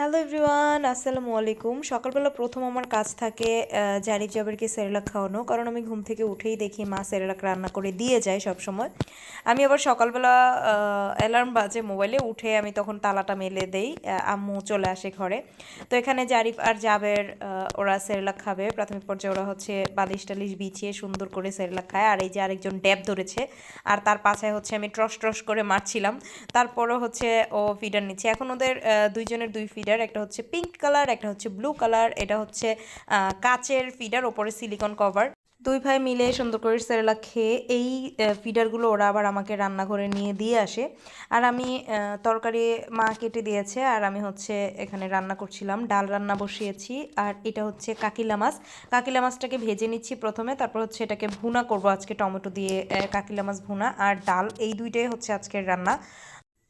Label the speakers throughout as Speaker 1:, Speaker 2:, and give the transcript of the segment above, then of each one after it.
Speaker 1: Hello everyone, আসসালামু আলাইকুম। সকালবেলা প্রথম আমার কাজ থাকে জারিফ জাবেরকে সেরেলাক খাওয়ানো। কারণ আমি ঘুম থেকে উঠেই দেখি মা সেরেলাক রান্না করে দিয়ে যায় সব সময় আমি আবার সকালবেলা অ্যালার্ম বাজে মোবাইলে উঠে আমি তখন তালাটা মেলে দেই আম্মু চলে আসে ঘরে। তো এখানে জারিফ আর জাবের ওরা সেরেলাক খাবে। প্রাথমিক পর্যায়ে ওরা হচ্ছে বালিশ টালিশ বিছিয়ে সুন্দর করে সেরেলাক খায়। আর এই যে আরেকজন ড্যাব ধরেছে, আর তার পাছায় হচ্ছে আমি ট্রস ট্রস করে মারছিলাম। তারপরও হচ্ছে ও ফিডার নিচ্ছে। এখন ওদের দুইজনের দুই ফিডার, একটা হচ্ছে পিঙ্ক কালার একটা হচ্ছে ব্লু কালার এটা হচ্ছে কাচের ফিডার, ওপরে সিলিকন কভার দুই ভাই মিলে সুন্দর করে সেরেলাক খেয়ে এই ফিডারগুলো ওরা আবার আমাকে রান্নাঘরে নিয়ে দিয়ে আসে। আর আমি তরকারি মা কেটে দিয়েছে, আর আমি হচ্ছে এখানে রান্না করছিলাম, ডাল রান্না বসিয়েছি, আর এটা হচ্ছে কাকিলা মাছ। কাকিলা মাছটাকে ভেজে নিচ্ছি প্রথমে, তারপর হচ্ছে এটাকে ভুনা করব। আজকে টমেটো দিয়ে কাকিলা মাছ ভুনা, আর ডাল, এই দুইটাই হচ্ছে আজকের রান্না।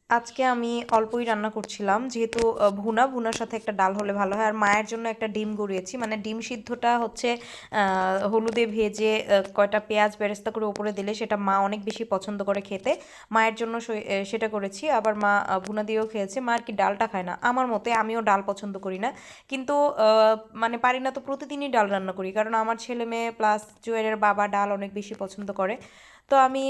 Speaker 1: আজকে আমি অল্পই রান্না করছিলাম, যেহেতু ভুনা, ভুনার সাথে একটা ডাল হলে ভালো হয়। আর মায়ের জন্য একটা ডিম গড়িয়েছি মানে ডিম সিদ্ধটা হচ্ছে হলুদে ভেজে কয়টা পেঁয়াজ বেরেস্তা করে ওপরে দিলে সেটা মা অনেক বেশি পছন্দ করে খেতে। মায়ের জন্য সেটা করেছি। আবার মা ভুনা দিয়েও খেয়েছে। মা আর কি ডালটা খায় না। আমার মতে আমিও ডাল পছন্দ করি না। কিন্তু মানে পারি না তো প্রতিদিনই ডাল রান্না করি। কারণ আমার ছেলে মেয়ে প্লাস জুয়েলের বাবা ডাল অনেক বেশি পছন্দ করে। তো আমি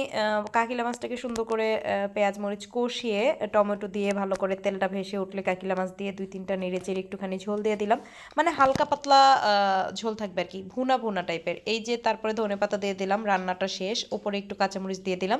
Speaker 1: কাকিলা মাছটাকে সুন্দর করে পেঁয়াজ, মরিচ কষিয়ে, টমেটো দিয়ে ভালো করে তেলটা ভেসে উঠলে কাকিলা মাছ দিয়ে দুই তিনটা নেড়ে চেড়ে একটুখানি ঝোল দিয়ে দিলাম। মানে হালকা পাতলা ঝোল থাকবে আর কি ভুনা ভুনা টাইপের। এই যে তারপরে ধনে পাতা দিয়ে দিলাম, রান্নাটা শেষ, ওপরে একটু কাঁচামরিচ দিয়ে দিলাম।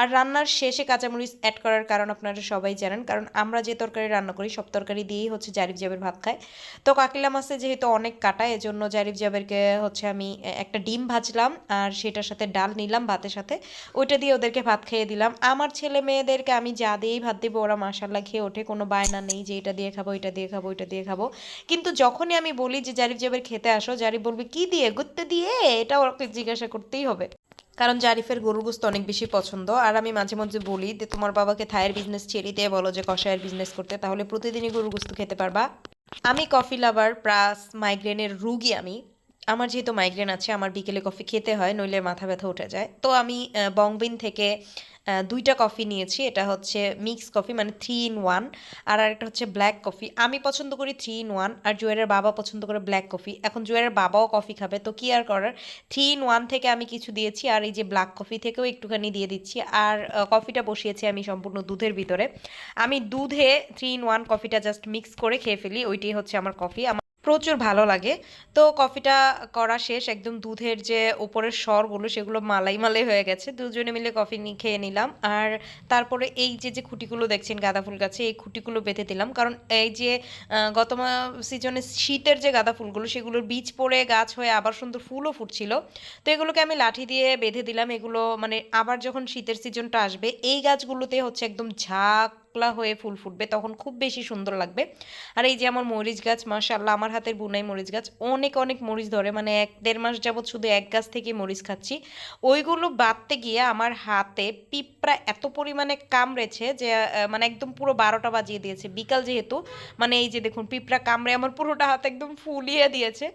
Speaker 1: আর রান্নার শেষে কাঁচামরিচ অ্যাড করার কারণ আপনারা সবাই জানেন, কারণ আমরা যে তরকারি রান্না করি, সব তরকারি দিয়েই হচ্ছে জারিফ জাবের ভাত খায় তো কাকিলা মাছে যেহেতু অনেক কাটা, এজন্য জারিফ জাবেরকে হচ্ছে আমি একটা ডিম ভাজলাম, আর সেটার সাথে ডাল নিলাম ভাতের সাথে। ওইটা দিয়ে ওদেরকে ভাত খাইয়ে দিলাম। আমার ছেলে মেয়েদেরকে আমি যা দিয়েই ভাত দেবো, ওরা মাসাল্লাহ খেয়ে ওঠে, কোনো বায়না নেই যে এটা দিয়ে খাব এটা দিয়ে খাব এটা দিয়ে খাব। কিন্তু যখনই আমি বলি যে, জারিফ জাবের খেতে আসো, জারিফ বলবে, কি দিয়ে? গুত্তে দিয়ে? এটা ওকে জিজ্ঞাসা করতেই হবে। কারণ জারিফের গরুর গোস্ত অনেক বেশি পছন্দ। আর আমি মাঝে মাঝে বলি যে, তোমার বাবাকে থায়ের বিজনেস ছেড়ে দিয়ে বলো যে কষায়ের বিজনেস করতে, তাহলে প্রতিদিনই গরুর গোস্ত খেতে পারবা। আমি কফি লাভার প্লাস মাইগ্রেনের রুগী আমি। আমার যেহেতু মাইগ্রেন আছে, আমার বিকেলে কফি খেতে হয়, নইলে মাথা ব্যথা উঠে যায়। তো আমি বংবিন থেকে দুইটা কফি নিয়েছি। এটা হচ্ছে মিক্স কফি মানে থ্রি ইন ওয়ান আর আরেকটা হচ্ছে ব্ল্যাক কফি আমি পছন্দ করি থ্রি ইন ওয়ান আর জুয়েলের বাবা পছন্দ করে ব্ল্যাক কফি এখন জুয়েলের বাবাও কফি খাবে, তো কি আর করার? থ্রি ইন ওয়ান থেকে আমি কিছু দিয়েছি, আর এই যে ব্ল্যাক কফি থেকেও একটুখানি দিয়ে দিচ্ছি। আর কফিটা বসিয়েছি আমি সম্পূর্ণ দুধের ভিতরে। আমি দুধে থ্রি ইন ওয়ান কফিটা জাস্ট মিক্স করে খেয়ে ফেলি, ওইটাই হচ্ছে আমার কফি আমার প্রচুর ভালো লাগে। তো কফিটা করা শেষ, একদম দুধের যে উপরের স্বরগুলো, সেগুলো মালাই মালাই হয়ে গেছে। দুজনে মিলে কফি নিয়ে খেয়ে নিলাম। আর তারপরে এই যে যে খুঁটিগুলো দেখছেন গাঁদা ফুল গাছে, এই খুঁটিগুলো বেঁধে দিলাম। কারণ এই যে গত সিজনে শীতের যে গাঁদা ফুলগুলো, সেগুলোর বীজ পড়ে গাছ হয়ে আবার সুন্দর ফুলও ফুটছিল। তো এগুলোকে আমি লাঠি দিয়ে বেঁধে দিলাম। এগুলো মানে আবার যখন শীতের সিজনটা আসবে, এই গাছগুলোতে হচ্ছে একদম ঝাঁকলা হয়ে ফুল ফুটবে, তখন খুব বেশি সুন্দর লাগবে। আর এই যে আমার মরিচ গাছ, মাশাআল্লাহ, আমার হাতের বুনাই মরিচ গাছ, অনেক অনেক মরিচ ধরে মানে এক দেড় মাস যাবত শুধু এক গাছ থেকে মরিচ খাচ্ছি। ওইগুলো বাঁধতে গিয়ে আমার হাতে পিঁপড়া এত পরিমাণে কামড়েছে যে মানে একদম পুরো বারোটা বাজিয়ে দিয়েছে। বিকাল যেহেতু মানে এই যে দেখুন, পিঁপড়া কামড়ে আমার পুরোটা হাত একদম ফুলিয়ে দিয়েছে।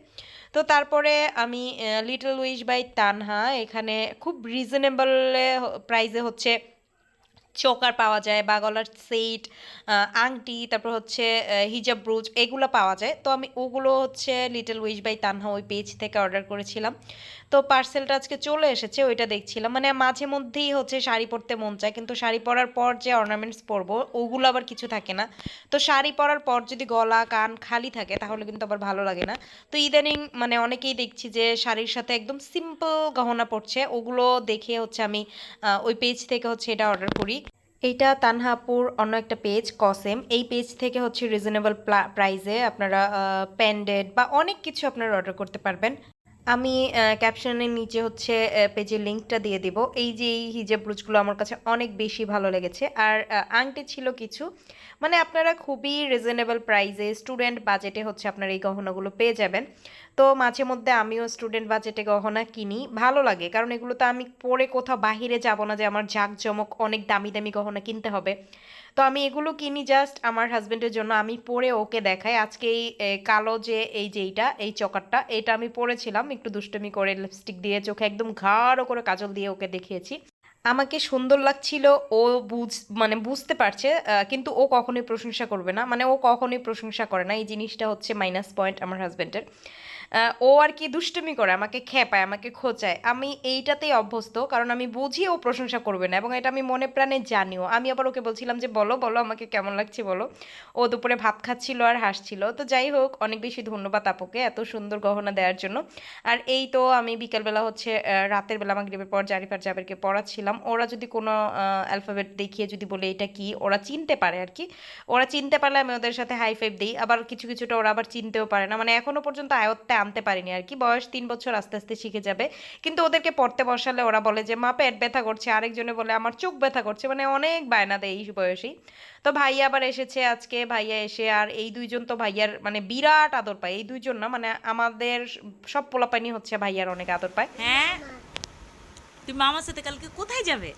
Speaker 1: তো তারপরে আমি লিটল উইশ বাই তানহা এখানে খুব রিজনেবল প্রাইসে হচ্ছে চোকার পাওয়া যায় বা গলার সেট আংটি, তারপর হচ্ছে হিজাব ব্রুজ এগুলো পাওয়া যায়। তো আমি ওগুলো হচ্ছে লিটল উইশ বাই তানহা ওই পেজ থেকে অর্ডার করেছিলাম। তো পার্সেলটা আজকে চলে এসেছে, ওইটা দেখছিলাম। মানে মাঝে মধ্যেই হচ্ছে শাড়ি পরতে মন চায়, কিন্তু শাড়ি পরার পর যে অর্নামেন্টস পরবো, ওগুলো আবার কিছু থাকে না। তো শাড়ি পরার পর যদি গলা, কান খালি থাকে, তাহলে কিন্তু আবার ভালো লাগে না। তো ইদানিং মানে অনেকেই দেখছি যে শাড়ির সাথে একদম সিম্পল গহনা পড়ছে ওগুলো দেখে হচ্ছে আমি ওই পেজ থেকে হচ্ছে এটা অর্ডার করি। এইটা তানহাপুর অন্য একটা পেজ কসেম এই পেজ থেকে হচ্ছে রিজনেবল প্রাইজে আপনারা প্যান্ডেড বা অনেক কিছু আপনারা অর্ডার করতে পারবেন। আমি ক্যাপশনের নিচে হচ্ছে পেজের লিঙ্কটা দিয়ে দিব। এই যে এই হিজাব ব্রুজগুলো আমার কাছে অনেক বেশি ভালো লেগেছে। আর আংটি ছিল কিছু মানে আপনারা খুবই রিজনেবল প্রাইসে স্টুডেন্ট বাজেটে হচ্ছে আপনারা এই গহনাগুলো পেয়ে যাবেন। তো মাঝে মধ্যে আমিও স্টুডেন্ট বাজেটে গহনা কিনি, ভালো লাগে। কারণ এগুলো তো আমি পরে কোথাও বাহিরে যাব না যে আমার জাঁকজমক অনেক দামি দামি গহনা কিনতে হবে। তো আমি এগুলো কিনি জাস্ট আমার হাজবেন্ডের জন্য। আমি পরে ওকে দেখাই। আজকে এই কালো যে, এই যে এইটা, এই চকারটা, এটা আমি পরেছিলাম। একটু দুষ্টুমি করে লিপস্টিক দিয়ে চোখে একদম গাঢ় করে কাজল দিয়ে ওকে দেখিয়েছি। আমাকে সুন্দর লাগছিল, ও বুঝ মানে বুঝতে পারছে কিন্তু ও কখনোই প্রশংসা করবে না। মানে ও কখনোই প্রশংসা করে না। এই জিনিসটা হচ্ছে মাইনাস পয়েন্ট আমার হাজব্যান্ডের ও আর কি দুষ্টুমি করে, আমাকে খেপায়, আমাকে খোঁচায়। আমি এইটাতেই অভ্যস্ত, কারণ আমি বুঝি ও প্রশংসা করবে না, এবং এটা আমি মনে প্রাণে জানিও। আমি আবার ওকে বলছিলাম যে, বলো বলো, আমাকে কেমন লাগছে বলো? ও দুপুরে ভাত খাচ্ছিল আর হাসছিল। তো যাই হোক, অনেক বেশি ধন্যবাদ আপুকে এত সুন্দর গহনা দেওয়ার জন্য। আর এই তো আমি বিকেলবেলা হচ্ছে রাতের বেলা আমার গ্রেপের পর জারিফার জাবেরকে পড়াচ্ছিলাম। ওরা যদি কোনো অ্যালফাবেট দেখিয়ে যদি বলে এটা কি, ওরা চিনতে পারে আর কি। ওরা চিনতে পারলে আমি ওদের সাথে হাই ফাইভ দিই। আবার কিছু, কিছুটা ওরা আবার চিনতেও পারে না। মানে এখনও পর্যন্ত আয়ত্তে আনতে পারিনি আর কি। বয়স তিন বছর আস্তে আস্তে শিখে যাবে। কিন্তু ওদেরকে পড়তে বসালে ওরা বলে যে মা পেট ব্যথা করছে। আরেকজনে বলে আমার চোখ ব্যথা করছে। মানে অনেক বায়না দেয় এই বয়সেই তো ভাইয়া আবার এসেছে আজকে। ভাইয়া এসে আর এই দুইজন তো ভাইয়ার মানে বিরাট আদর পায়। এই দুইজন না মানে আমাদের সব পোলাপানি হচ্ছে ভাইয়ার অনেক আদর পায়।
Speaker 2: হ্যাঁ? তুমি মামার সাথে কালকে কোথায় যাবে?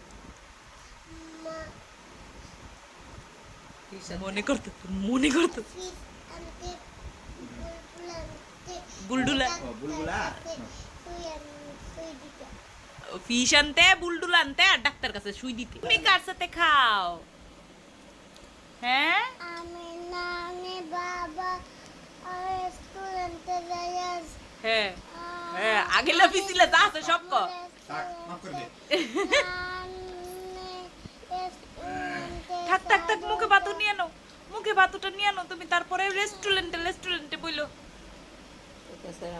Speaker 2: মনে করতো মনে করতো বুলডুলা ফিশ আনতে বুলডুলা আনতে আর ডাক্তার কাছে সুই দিতে তুমি কার সাথে খাও হ্যাঁ
Speaker 3: আমি বাবা যাই
Speaker 2: হ্যাঁ হ্যাঁ আগে লাফিছিলে যা আছে সব ক থাক Instagram.